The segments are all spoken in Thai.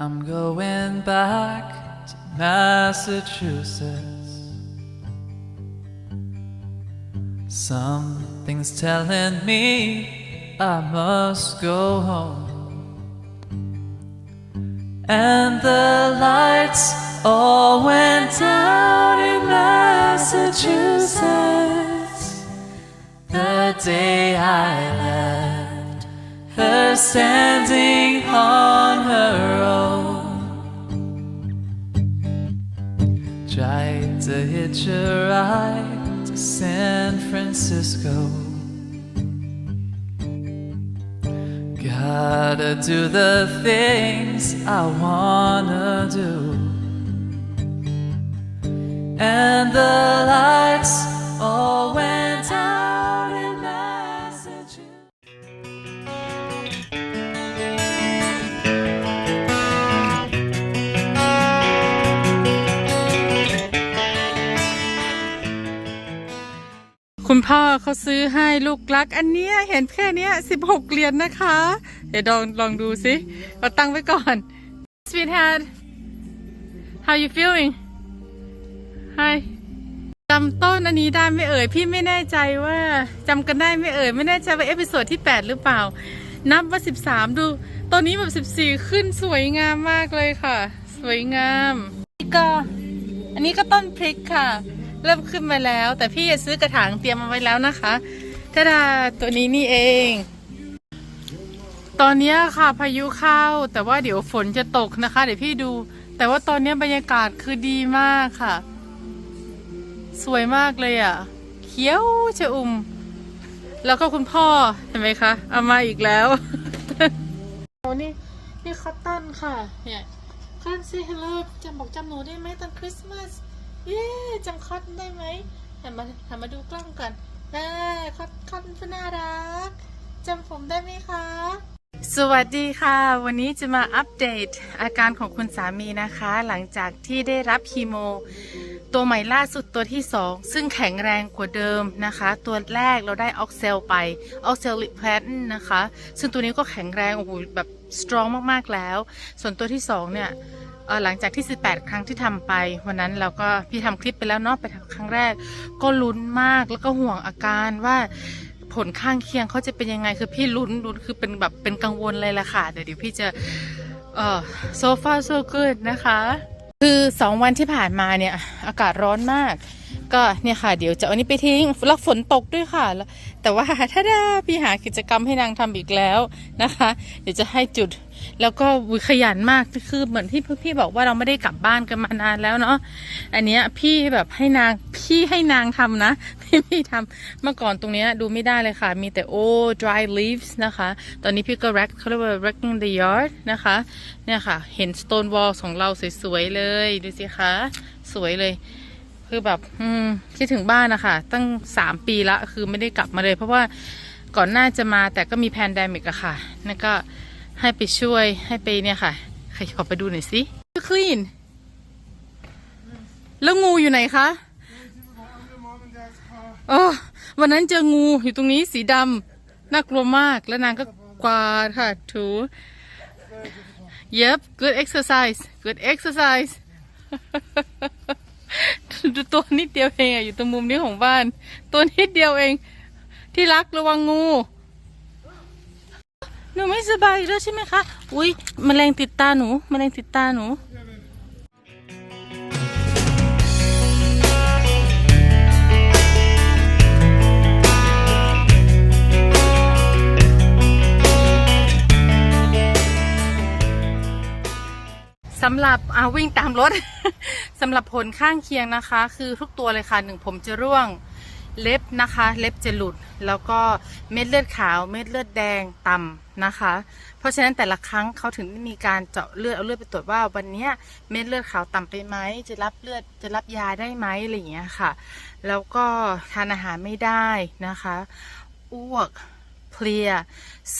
I'm going back to Massachusetts. Something's telling me I must go home. And the lights all went out in Massachusetts the day I left her standing on her to hitch a ride to San Francisco. Gotta do the things I wanna do. And the lights all went out พ่อเขาซื้อให้ลูกรัก อันเนี้ยเห็นแค่เนี้ยสิบหกเหรียญนะคะ เดี๋ยวลองลองดูสิเราตั้งไว้ก่อน Sweetheart how you feeling Hi จำต้นอันนี้ได้ไหม่เอ่ย พี่ไม่แน่ใจว่าจำกันได้ไหม่เอ่ย ไม่แน่ใจว่าเอพิโซดที่ 8 หรือเปล่า นับว่า 13 ดูตัวนี้แบบ 14 ขึ้นสวยงามมากเลยค่ะ สวยงามนี่ก็อันนี้ก็ต้นพริกค่ะ เริ่มขึ้นมาแล้ว แต่พี่จะซื้อกระถางเตรียมมาไว้แล้วนะคะทาดาตัวนี้นี่เอง ตอนนี้ค่ะพายุเข้า แต่ว่าเดี๋ยวฝนจะตกนะคะ เดี๋ยวพี่ดู แต่ว่าตอนนี้บรรยากาศคือดีมากค่ะ สวยมากเลยอะ เขียวชะอุ่ม แล้วก็คุณพ่อเห็นไหมคะเอามาอีกแล้วโอ้นี่นี่คอตตอนค่ะเนี่ยคอนซีเฮลโลจำบอกจำหนูได้ไหมตอนคริสต์มาส เย้จำคอตได้ไหมหันมาหันมาดูกล้องก่อนน่คอตคอตน่ารักจำผมได้ไหมคะ สวัสดีค่ะ วันนี้จะมาอัปเดตอาการของคุณสามีนะคะ หลังจากที่ได้รับคีโม ตัวใหม่ล่าสุดตัวที่ 2 ซึ่งแข็งแรงกว่าเดิมนะคะ ตัวแรกเราได้ออกเซลไปออกเซลลิแพลนนะคะ ซึ่งตัวนี้ก็แข็งแรงโอ้โหแบบสตรองมากๆแล้ว ส่วนตัวที่ 2 เนี่ย หลังจากที่ 18 ครั้งที่ทำไป วันนั้นเราก็พี่ทำคลิปไปแล้วเนาะไปครั้งแรก ก็ลุ้นมากแล้วก็ห่วงอาการว่าผลข้างเคียงเขาจะเป็นยังไงคือพี่ลุ้นลุ้นคือเป็นแบบเป็นกังวลเลยละค่ะเดี๋ยวเดี๋ยวพี่จะเอ่อ so far so good นะคะ คือสองวันที่ผ่านมาเนี่ยอากาศร้อนมาก ก็เนี่ยค่ะ เดี๋ยวจะเอาอันนี้ไปทิ้งแล้วฝนตกด้วยค่ะแล้วแต่ว่าถ้าได้พี่หากิจกรรมให้นางทำอีกแล้วนะคะ เดี๋ยวจะให้จุด แล้วก็ขยันมากคือเหมือนที่พี่บอกว่าเราไม่ได้กลับบ้านกันมานานแล้วเนาะอันเนี้ยพี่แบบให้นางพี่ให้นางทำนะพี่ไม่ทำเมื่อก่อนตรงเนี้ยดูไม่ได้เลยค่ะ มีแต่โอ้ dry leaves นะคะ ตอนนี้พี่ก็ rack เขาเรียกว่า racking the yard นะคะเนี่ยค่ะ เห็น stone wall ของเราสวยๆเลยดูสิคะสวยเลยคือแบบอืมคิดถึงบ้านนะคะตั้งสามปีละคือไม่ได้กลับมาเลย เพราะว่าก่อนหน้าจะมาแต่ก็มีแพนดมิกอะค่ะนั่นก็ ให้ไปช่วยให้ไปเนี่ยค่ะใครขอไปดูหน่อยสิคลีนแล้วงูอยู่ไหนคะเออวันนั้นเจองูอยู่ตรงนี้สีดำน่ากลัวมากแล้วนางก็กวาดค่ะถู Yep good exercise good exercise ดูตัวนิดเดียวเองอะอยู่ตรงมุมนี้ของบ้าน ตัวนิดเดียวเอง ที่รักระวังงู หนูไม่สบายอีกแล้วใช่ไหมคะ อุ้ยแมลงติดตาหนูแมลงติดตาหนู สำหรับอาวิ่งตามรถ สำหรับผลข้างเคียงนะคะ คือทุกตัวเลยค่ะหนึ่งผมจะร่วง เล็บนะคะ เล็บจะหลุด แล้วก็เม็ดเลือดขาวเม็ดเลือดแดงต่ำนะคะ เพราะฉะนั้นแต่ละครั้งเขาถึงได้มีการเจาะเลือดเอาเลือดไปตรวจว่าวันนี้เม็ดเลือดขาวต่ำไปไหมจะรับเลือดจะรับยาได้ไหมอะไรอย่างเงี้ยค่ะ แล้วก็ทานอาหารไม่ได้นะคะอ้วกเพลีย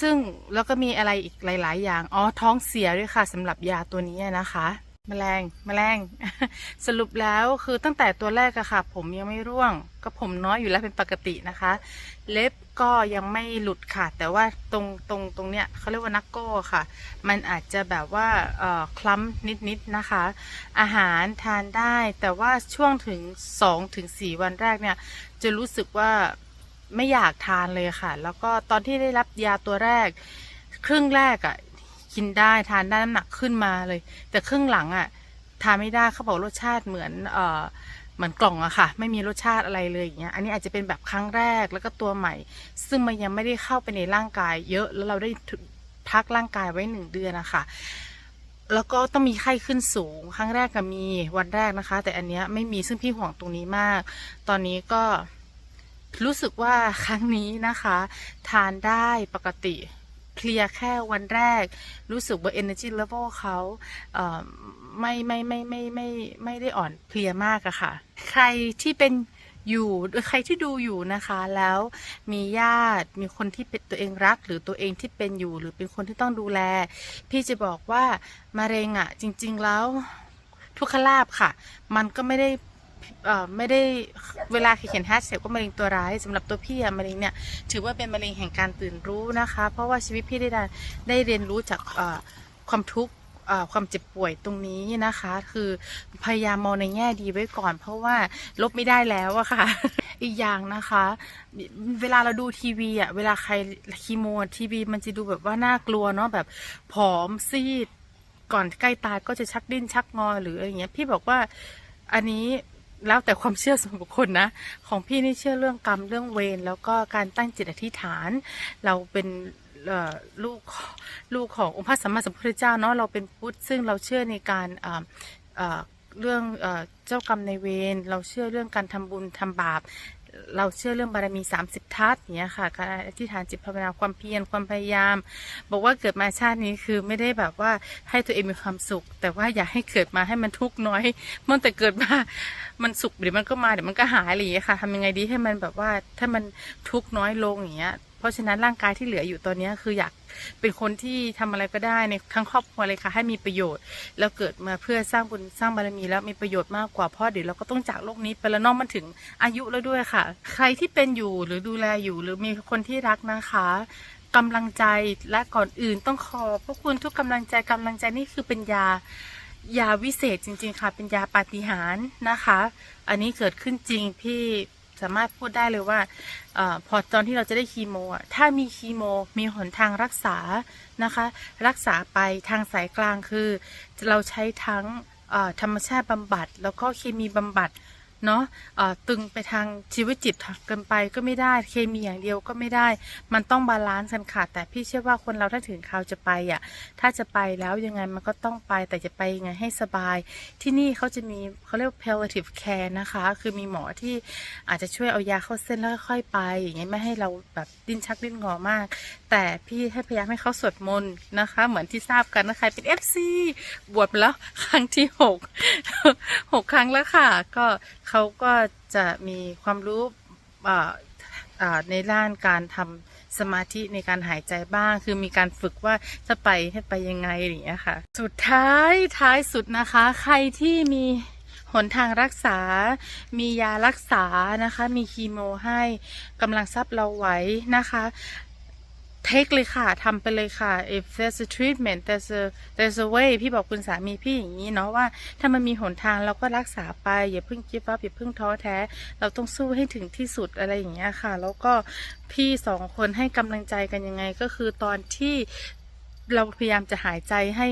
ซึ่งแล้วก็มีอะไรอีกหลาย ๆ อย่างอ๋อท้องเสียด้วยค่ะสำหรับยาตัวนี้นะคะ แมลงแมลง สรุปแล้วคือตั้งแต่ตัวแรกอะค่ะ ผมยังไม่ร่วง ก็ผมน้อยอยู่แล้วเป็นปกตินะคะ เล็บก็ยังไม่หลุดค่ะ แต่ว่าตรงตรงตรงเนี้ยเขาเรียกว่านักโก้ค่ะ มันอาจจะแบบว่าคล้ำนิดๆนะคะ อาหารทานได้ แต่ว่าช่วงถึง2ถึง4วันแรกเนี่ย จะรู้สึกว่าไม่อยากทานเลยค่ะ แล้วก็ตอนที่ได้รับยาตัวแรก ครึ่งแรกอะ่ะ กินได้ทานได้น้ำหนักขึ้นมาเลย แต่ครึ่งหลังอะ่ะทานไม่ได้เขาบอกรสชาติเหมือนเอ่อเหมือนกล่องอะค่ะ ไม่มีรสชาติอะไรเลยอย่างเงี้ยอันนี้อาจจะเป็นแบบครั้งแรกแล้วก็ตัวใหม่ ซึ่งมันยังไม่ได้เข้าไปในร่างกาย เยอะแล้วเราได้พักร่างกายไว้หนึ่งเดือนนะคะแล้วก็ต้องมีไข้ขึ้นสูง ครั้งแรกก็มีวันแรกนะคะ แต่อันเนี้ยไม่มีซึ่งพี่ห่วงตรงนี้มาก ตอนนี้ก็รู้สึกว่าครั้งนี้นะคะ ทานได้ปกติ เพลียแค่วันแรก รู้สึกว่า energy level เขาเอ่ไม่ไม่ไม่ไม่ไม่ไม่ได้อ่อนเพลียมากอะค่ะ ใครที่เป็นอยู่ใครที่ดูอยู่นะคะแล้วมีญาติมีคนที่เป็นตัวเองรัก หรือตัวเองที่เป็นอยู่ หรือเป็นคนที่ต้องดูแล พี่จะบอกว่ามะเร็งอะจริง ๆแล้วทุกขลาบค่ะ มันก็ไม่ได้ เอ่อไม่ได้เวลาเขียนแฮชแท็กว่ามะเร็งตัวร้ายสำหรับตัวพี่อะมะเร็งเนี่ยถือว่าเป็นมะเร็งแห่งการตื่นรู้นะคะ เพราะว่าชีวิตพี่ได้ได้ไดเรียนรู้จากความทุกข์ความเจ็บป่วยตรงนี้นะคะ คือพยายามมองในแง่ดีไว้ก่อน เพราะว่าลบไม่ได้แล้วอะค่ะ อีกอย่างนะคะ เวลาเราดูทีวีอะเวลาใครคีโมทีวีมันจะดูแบบว่าน่ากลัวเนาะแบบผอมซีด ก่อนใกล้ตายก็จะชักดิ้นชักงอหรืออะไรเงี้ยพี่บอกว่าอันนี้ แล้วแต่ความเชื่อส่วนบุคคลนะ ของพี่นี่เชื่อเรื่องกรรมเรื่องเวรแล้วก็การตั้งจิตอธิษฐาน เราเป็นเอ่อลูกลูกขององค์พระสัมมาสัมพุทธเจ้าเนาะเราเป็นพุทธซึ่งเราเชื่อในการเรื่องเจ้ากรรมในายเวรเราเชื่อเรื่องการทำบุญทำบาป เราเชื่อเรื่องบารมี 30 ทัศน์อย่างเนี้ยค่ะการอธิษฐานจิตภาวนาความเพียรความพยายาม บอกว่าเกิดมาชาตินี้คือไม่ได้แบบว่าให้ตัวเองมีความสุข แต่ว่าอยากให้เกิดมาให้มันทุกข์น้อยมันแต่เกิดมามันสุขเดี๋ยวมันก็มาเดี๋ยวมันก็หายอะไรอย่างเงี้ยค่ะทำยังไงดีให้มันแบบว่าถ้ามันทุกข์น้อยลงอย่างเงี้ย เพราะฉะนั้นร่างกายที่เหลืออยู่ตอนนี้คืออยากเป็นคนที่ทำอะไรก็ได้ในทั้งครอบครัวเลยค่ะให้มีประโยชน์ แล้วเกิดมาเพื่อสร้างบุญสร้างบารมีแล้วมีประโยชน์มากกว่าเพราะเดี๋ยวเราก็ต้องจากโลกนี้ไปแล้วเนอกมันถึงอายุแล้วด้วยค่ะ ใครที่เป็นอยู่หรือดูแลอยู่ หรือมีคนที่รักนะคะกำลังใจและก่อนอื่นต้องขอบพระคุณทุกกำลังใจกำลังใจนี่คือเป็นยายาวิเศษจริง ๆ ค่ะ เป็นยาปาฏิหาริย์นะคะ อันนี้เกิดขึ้นจริงพี่ สามารถพูดได้เลยว่าอพอตอนที่เราจะได้คีโมอะถ้ามีคีโม มีหนทางรักษานะคะ รักษาไปทางสายกลางคือ เราใช้ทั้งธรรมชาติบำบัด แล้วก็เคมีบำบัด เนาะเอ่อตึงไปทางชีวิตจิตเกินไปก็ไม่ได้เคมีอย่างเดียวก็ไม่ได้ มันต้องบาลานซ์กันค่ะแต่พี่เชื่อว่าคนเราถ้าถึงคราวจะไปอะถ้าจะไปแล้วยังไงมันก็ต้องไปแต่จะไปยังไงให้สบาย ที่นี่เขาจะมีเขาเรียกว่า palliative care นะคะ คือมีหมอที่อาจจะช่วยเอายาเข้าเส้นแล้วค่อยๆไปอย่างเงี้ยไม่ให้เราแบบดิ้นชักดิ้นงอมาก แต่พี่ให้พยายามให้เขาสวดมนต์นะคะ เหมือนที่ทราบกันนะใครเป็น FC บวชมาแล้วครั้งที่หกหกครั้งแล้วค่ะ ก็เขาก็จะมีความรู้ในด้านการทำสมาธิในการหายใจบ้าง คือมีการฝึกว่าจะไปให้ไปยังไงอย่างเงี้ยค่ะ สุดท้ายท้ายสุดนะคะ ใครที่มีหนทางรักษา มียารักษานะคะ มีคีโมให้กำลังทรัพย์เราไหวนะคะ เทคเลยค่ะทำไปเลยค่ะ if there's a treatment there's a there's a way พี่บอกคุณสามีพี่อย่างนี้เนาะว่า ถ้ามันมีหนทางเราก็รักษาไปอย่าเพิ่งคิดว่าอย่าเพิ่งท้อแท้ เราต้องสู้ให้ถึงที่สุดอะไรอย่างเงี้ยค่ะ แล้วก็พี่สองคนให้กำลังใจกันยังไงก็คือตอนที่ เราพยายามจะหายใจให้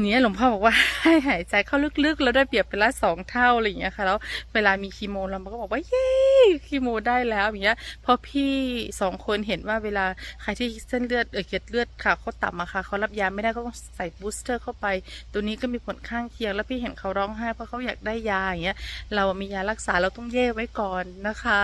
เนี่ยหลวงพ่อบอกว่าให้หายใจเข้าลึกๆ แล้วได้เปรียบไปละสองเท่าอะไรอย่างเงี้ยค่ะแล้วเวลามีคีโมเราก็บอกว่าเย้คีโมได้แล้วอย่างเงี้ยเพราะพี่สองคนเห็นว่าเวลาใครที่เส้นเลือดเออเกล็ดเลือดค่ะเขาต่ำอะค่ะเขารับยาไม่ได้ก็ต้องใส่บูสเตอร์เข้าไป ตัวนี้ก็มีผลข้างเคียง แล้วพี่เห็นเขาร้องไห้เพราะเขาอยากได้ยาอย่างเงี้ยเรามียารักษาเราต้องเย่ไว้ก่อนนะคะ